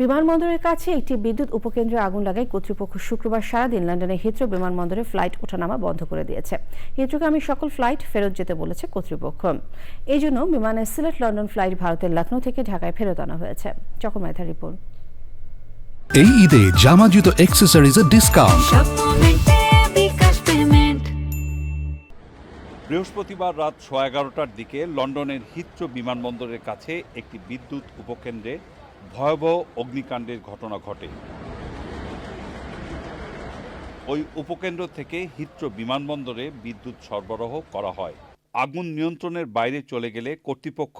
বিমানবন্দরের কাছে একটি বিদ্যুৎ উপকেন্দ্রে আগুন লাগায় কর্তৃপক্ষ শুক্রবার সারাদিন লন্ডনের হিথ্রো বিমানবন্দরে ফ্লাইট ওঠানামা বন্ধ করে দিয়েছে। হিথ্রোকে আমি সকল ফ্লাইট ফেরত যেতে বলেছে কর্তৃপক্ষ। এই জন্য বিমানের সিলেট লন্ডন ফ্লাইট ভারতের লখনৌ থেকে ঢাকায় ফেরত আনা হয়েছে। চকমাথা রিপোর্ট। এই ঈদে জামা জুতো অ্যাক্সেসরিজের ডিসকাউন্ট বৃহস্পতিবার রাত সোয়া এগারোটার দিকে লন্ডনের হিথ্রো বিমানবন্দরের কাছে একটি বিদ্যুৎ উপকেন্দ্রে ভয়াবহ অগ্নিকাণ্ডের ঘটনা ঘটে। ওই উপকেন্দ্র থেকে হিথ্রো বিমানবন্দরে বিদ্যুৎ সরবরাহ করা হয়। আগুন নিয়ন্ত্রণের বাইরে চলে গেলে কর্তৃপক্ষ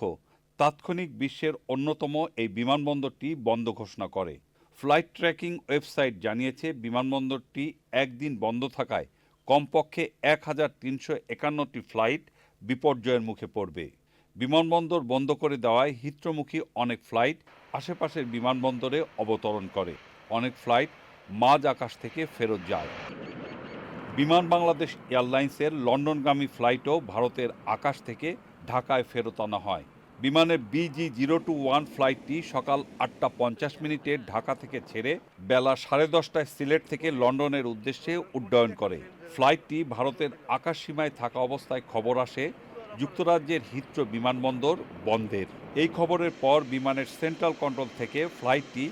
তাৎক্ষণিক বিশ্বের অন্যতম এই বিমানবন্দরটি বন্ধ ঘোষণা করে। ফ্লাইট ট্র্যাকিং ওয়েবসাইট জানিয়েছে, বিমানবন্দরটি একদিন বন্ধ থাকায় কমপক্ষে এক হাজার তিনশো একান্নটি ফ্লাইট বিপর্যয়ের মুখে পড়বে। বিমানবন্দর বন্ধ করে দেওয়ায় হিত্রমুখী অনেক ফ্লাইট আশেপাশের বিমানবন্দরে অবতরণ করে। অনেক ফ্লাইট মাঝ আকাশ থেকে ফেরত যায়। বিমান বাংলাদেশ এয়ারলাইন্সের লন্ডনগামী ফ্লাইটও ভারতের আকাশ থেকে ঢাকায় ফেরত আনা হয়। বিমানের বিজি জিরো টু ওয়ান ফ্লাইটটি সকাল আটটা পঞ্চাশ মিনিটে ঢাকা থেকে ছেড়ে বেলা সাড়ে দশটায় সিলেট থেকে লন্ডনের উদ্দেশ্যে উড্ডয়ন করে। ফ্লাইটটি ভারতের আকাশ সীমায় থাকা অবস্থায় খবর আসে যুক্তরাজ্যের হিত্র বিমানবন্দর বন্ধের। এই খবরের পর বিমানের সেন্ট্রাল কন্ট্রোল থেকে ফ্লাইটটি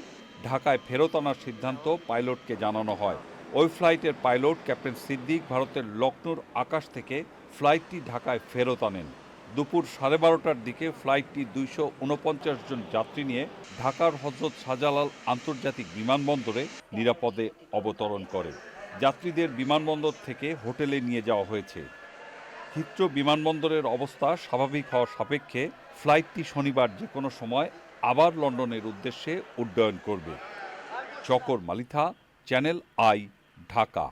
ঢাকায় ফেরত আনার সিদ্ধান্ত পাইলটকে জানানো হয়। ওই ফ্লাইটের পাইলট ক্যাপ্টেন সিদ্দিক ভারতের লখনৌর আকাশ থেকে ফ্লাইটটি ঢাকায় ফেরত আনেন। দুপুর সাড়ে বারোটার দিকে ফ্লাইটটি দুইশো উনপঞ্চাশ জন যাত্রী নিয়ে ঢাকার হজরত শাহজালাল আন্তর্জাতিক বিমানবন্দরে নিরাপদে অবতরণ করে যাত্রীদের বিমানবন্দর থেকে হোটেলে নিয়ে যাওয়া হয়েছে। হিথ্রো বিমানবন্দরের অবস্থা স্বাভাবিক হওয়ার সাপেক্ষে ফ্লাইটটি শনিবার যে কোনো সময় আবার লন্ডনের উদ্দেশ্যে উড্ডয়ন করবে। Chakar Malitha, Channel I, Dhaka.